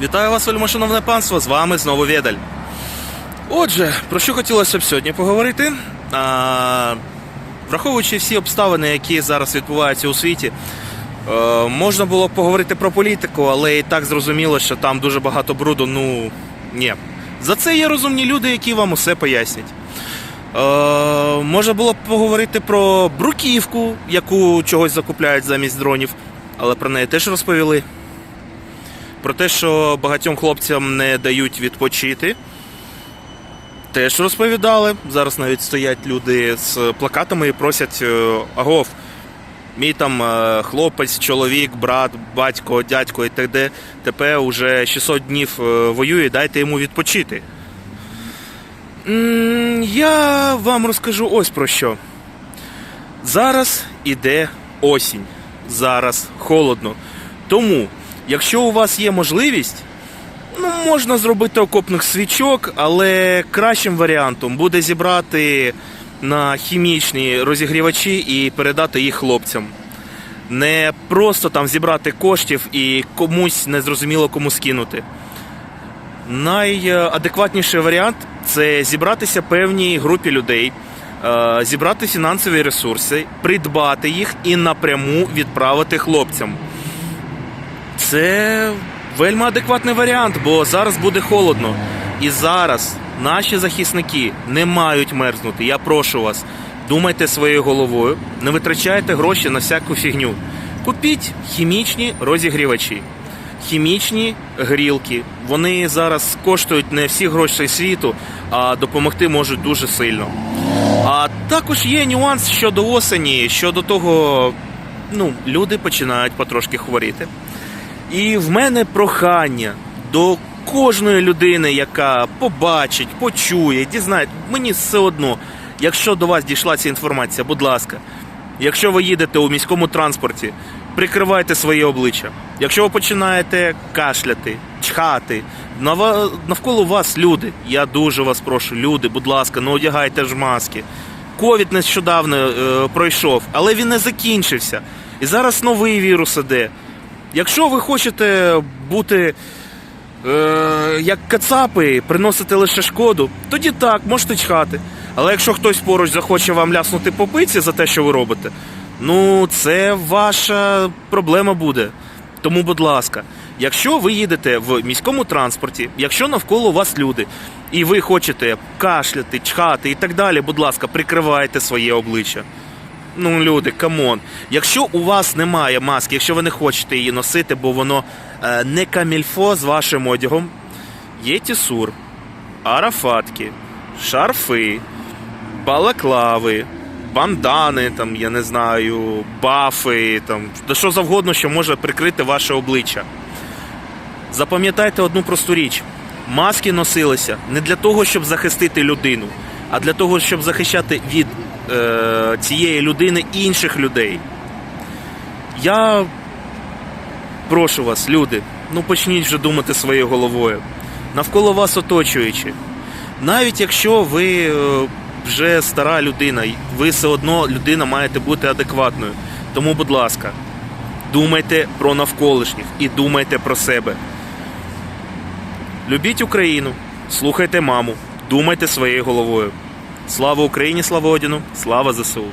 Вітаю вас, вельмишановне панство, з вами знову Ведаль. Отже, про що хотілося б сьогодні поговорити? А, враховуючи всі обставини, які зараз відбуваються у світі, е, можна було б поговорити про політику, але і так зрозуміло, що там дуже багато бруду. Ну ні. За це є розумні люди, які вам усе пояснять. Е, можна було б поговорити про бруківку, яку чогось закупляють замість дронів, але про неї теж розповіли. Про те, що багатьом хлопцям не дають відпочити. Теж розповідали. Зараз навіть стоять люди з плакатами і просять е, агов. Мій там е, хлопець, чоловік, брат, батько, дядько і т.д. Тепер уже 600 днів е, воює, дайте йому відпочити. Я вам розкажу ось про що. Зараз іде осінь. Зараз холодно. Тому, якщо у вас є можливість, ну, можна зробити окопних свічок, але кращим варіантом буде зібрати на хімічні розігрівачі і передати їх хлопцям. Не просто там зібрати коштів і комусь незрозуміло кому скинути. Найадекватніший варіант це зібратися певній групі людей, е, зібрати фінансові ресурси, придбати їх і напряму відправити хлопцям. Це вельми адекватний варіант, бо зараз буде холодно. І зараз наші захисники не мають мерзнути. Я прошу вас, думайте своєю головою, не витрачайте гроші на всяку фігню. Купіть хімічні розігрівачі, хімічні грілки. Вони зараз коштують не всі гроші світу, а допомогти можуть дуже сильно. А також є нюанс щодо осені, щодо того, ну, люди починають потрошки хворіти. І в мене прохання до кожної людини, яка побачить, почує, дізнає, мені все одно, якщо до вас дійшла ця інформація, будь ласка, якщо ви їдете у міському транспорті, прикривайте своє обличчя. Якщо ви починаєте кашляти, чхати, навколо вас люди, я дуже вас прошу, люди, будь ласка, не одягайте ж маски. Ковід нещодавно е, пройшов, але він не закінчився. І зараз новий вірус іде. Якщо ви хочете бути е, як кацапи, приносити лише шкоду, тоді так, можете чхати. Але якщо хтось поруч захоче вам ляснути по пиці за те, що ви робите, ну це ваша проблема буде. Тому, будь ласка, якщо ви їдете в міському транспорті, якщо навколо вас люди, і ви хочете кашляти, чхати і так далі, будь ласка, прикривайте своє обличчя. Ну, люди, камон. Якщо у вас немає маски, якщо ви не хочете її носити, бо воно е, не камільфо з вашим одягом, є тісур, арафатки, шарфи, балаклави, бандани, там, я не знаю, бафи, там, да що завгодно, що може прикрити ваше обличчя. Запам'ятайте одну просту річ: маски носилися не для того, щоб захистити людину, а для того, щоб захищати від е, цієї людини інших людей. Я прошу вас, люди, ну почніть вже думати своєю головою. Навколо вас оточуючи. Навіть якщо ви е, вже стара людина, ви все одно людина маєте бути адекватною. Тому, будь ласка, думайте про навколишніх і думайте про себе. Любіть Україну, слухайте маму, думайте своєю головою. Слава Україні, слава Одіну, слава ЗСУ.